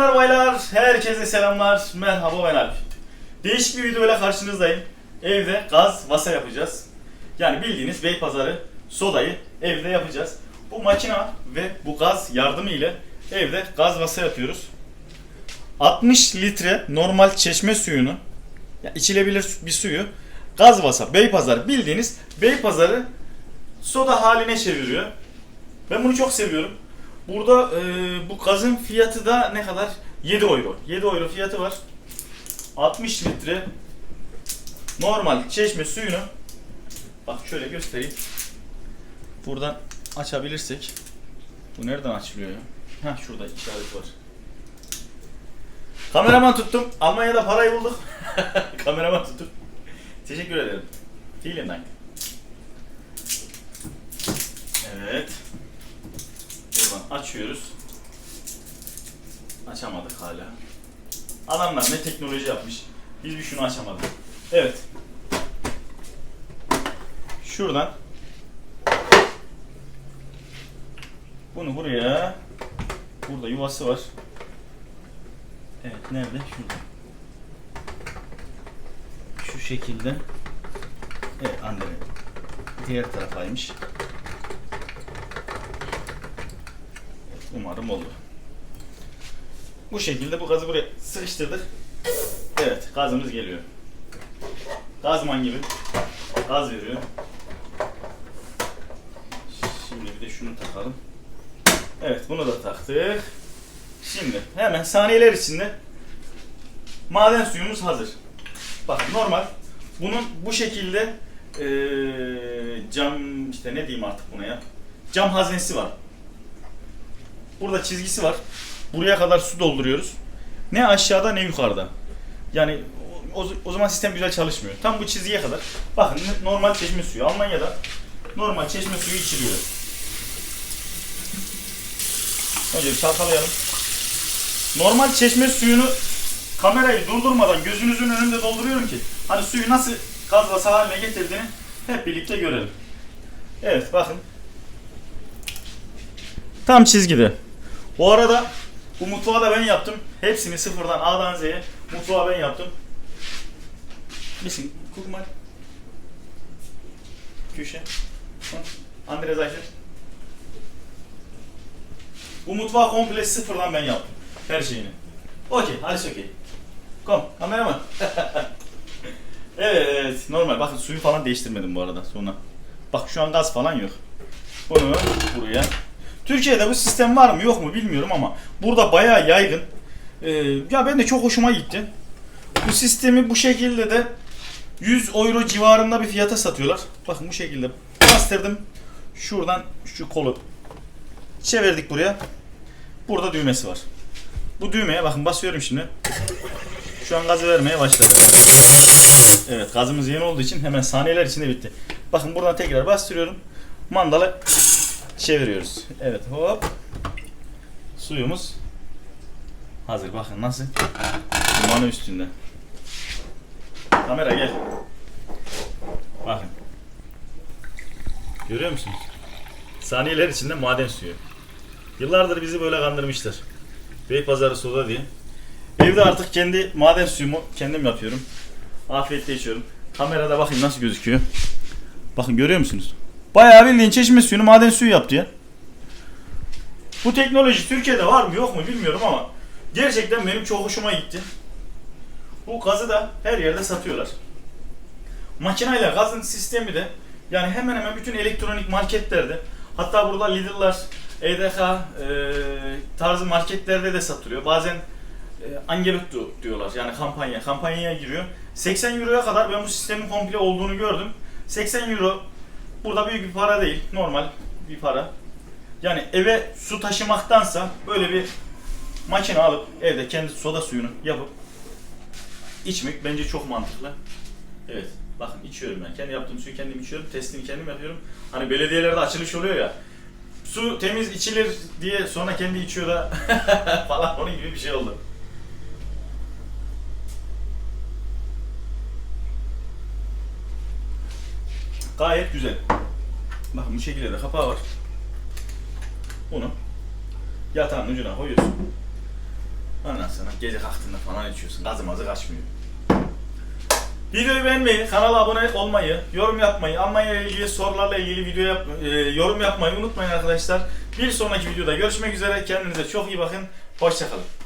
Bayanlar baylar herkese selamlar. Merhaba ben Alp. Değişik bir videoyla karşınızdayım. Evde gaz vasa yapacağız. Yani bildiğiniz Beypazarı sodayı evde yapacağız. Bu makina ve bu gaz yardımı ile evde gaz vasa yapıyoruz. 60 litre normal çeşme suyunu ya içilebilir bir suyu gaz vasa Beypazarı bildiğiniz Beypazarı soda haline çeviriyor. Ben bunu çok seviyorum. Burada e, bu gazın fiyatı da ne kadar? 7 euro. 7 euro fiyatı var. 60 litre normal çeşme suyunu bak şöyle göstereyim. Buradan açabilirsek. Bu nereden açılıyor ya? Heh şurada işaret var. Kameraman tuttum. Almanya'da parayı bulduk. Kameraman tuttum. Teşekkür ederim. Vielen Dank. Evet. Açıyoruz. Açamadık hala. Adamlar ne teknoloji yapmış. Biz bir şunu açamadık. Evet. Şuradan bunu buraya burada yuvası var. Evet nerede? Şurada. Şu şekilde. Evet anne. Diğer tarafaymış. Umarım olur. Bu şekilde bu gazı buraya sıkıştırdık. Evet gazımız geliyor. Gazman gibi gaz veriyor. Şimdi bir de şunu takalım. Evet bunu da taktık. Şimdi hemen saniyeler içinde maden suyumuz hazır. Bak normal bunun bu şekilde eee, cam işte ne diyeyim artık buna ya cam haznesi var. Burada çizgisi var. Buraya kadar su dolduruyoruz. Ne aşağıda ne yukarıda. Yani o, o zaman sistem güzel çalışmıyor. Tam bu çizgiye kadar. Bakın normal çeşme suyu. Almanya'da normal çeşme suyu içiliyor. Önce bir çalkalayalım. Normal çeşme suyunu kamerayı durdurmadan gözünüzün önünde dolduruyorum ki hani suyu nasıl gazla haline getirdiğini hep birlikte görelim. Evet bakın. Tam çizgide. Bu arada bu mutfağı da ben yaptım. Hepsini sıfırdan A'dan Z'ye mutfağı ben yaptım. Mal. Küche. Und andere Seite. Bu mutfağı komple sıfırdan ben yaptım. Her şeyini. Okey, alles okey. Kom, kameraman. evet, normal. Bakın suyu falan değiştirmedim bu arada sonra. Bak şu an gaz falan yok. Bunu buraya Türkiye'de bu sistem var mı yok mu bilmiyorum ama burada bayağı yaygın. Ee, ya ben de çok hoşuma gitti. Bu sistemi bu şekilde de 100 euro civarında bir fiyata satıyorlar. Bakın bu şekilde bastırdım. Şuradan şu kolu çevirdik buraya. Burada düğmesi var. Bu düğmeye bakın basıyorum şimdi. Şu an gazı vermeye başladı. Evet gazımız yeni olduğu için hemen saniyeler içinde bitti. Bakın buradan tekrar bastırıyorum. Mandalı çeviriyoruz. Evet hop. Suyumuz hazır. Bakın nasıl? Dumanı üstünde. Kamera gel. Bakın. Görüyor musunuz? Saniyeler içinde maden suyu. Yıllardır bizi böyle kandırmışlar. Beypazarı soda diye. Evde artık kendi maden suyumu kendim yapıyorum. Afiyetle içiyorum. Kamerada bakın nasıl gözüküyor. Bakın görüyor musunuz? Bayağı bildiğin çeşme suyunu maden suyu yaptı ya. Bu teknoloji Türkiye'de var mı yok mu bilmiyorum ama gerçekten benim çok hoşuma gitti. Bu gazı da her yerde satıyorlar. Makineyle gazın sistemi de yani hemen hemen bütün elektronik marketlerde hatta burada Lidl'lar, EDK e, tarzı marketlerde de satılıyor. Bazen e, Angelotto diyorlar yani kampanya. Kampanyaya giriyor. 80 Euro'ya kadar ben bu sistemin komple olduğunu gördüm. 80 Euro Burada büyük bir para değil. Normal bir para. Yani eve su taşımaktansa böyle bir makine alıp evde kendi soda suyunu yapıp içmek bence çok mantıklı. Evet. Bakın içiyorum ben. Kendi yaptığım suyu kendim içiyorum. Testini kendim yapıyorum. Hani belediyelerde açılış oluyor ya. Su temiz içilir diye sonra kendi içiyor da falan onun gibi bir şey oldu. Gayet güzel. Bakın bu şekilde de kapağı var. Bunu yatağın ucuna koyuyorsun. Hani artık gece kalktığında falan içiyorsun. Gazımazı kaçmıyor. Videoyu beğenmeyi, kanala abone olmayı, yorum yapmayı, Almanya ilgili sorularla ilgili video yap, e, yorum yapmayı unutmayın arkadaşlar. Bir sonraki videoda görüşmek üzere. Kendinize çok iyi bakın. Hoşçakalın.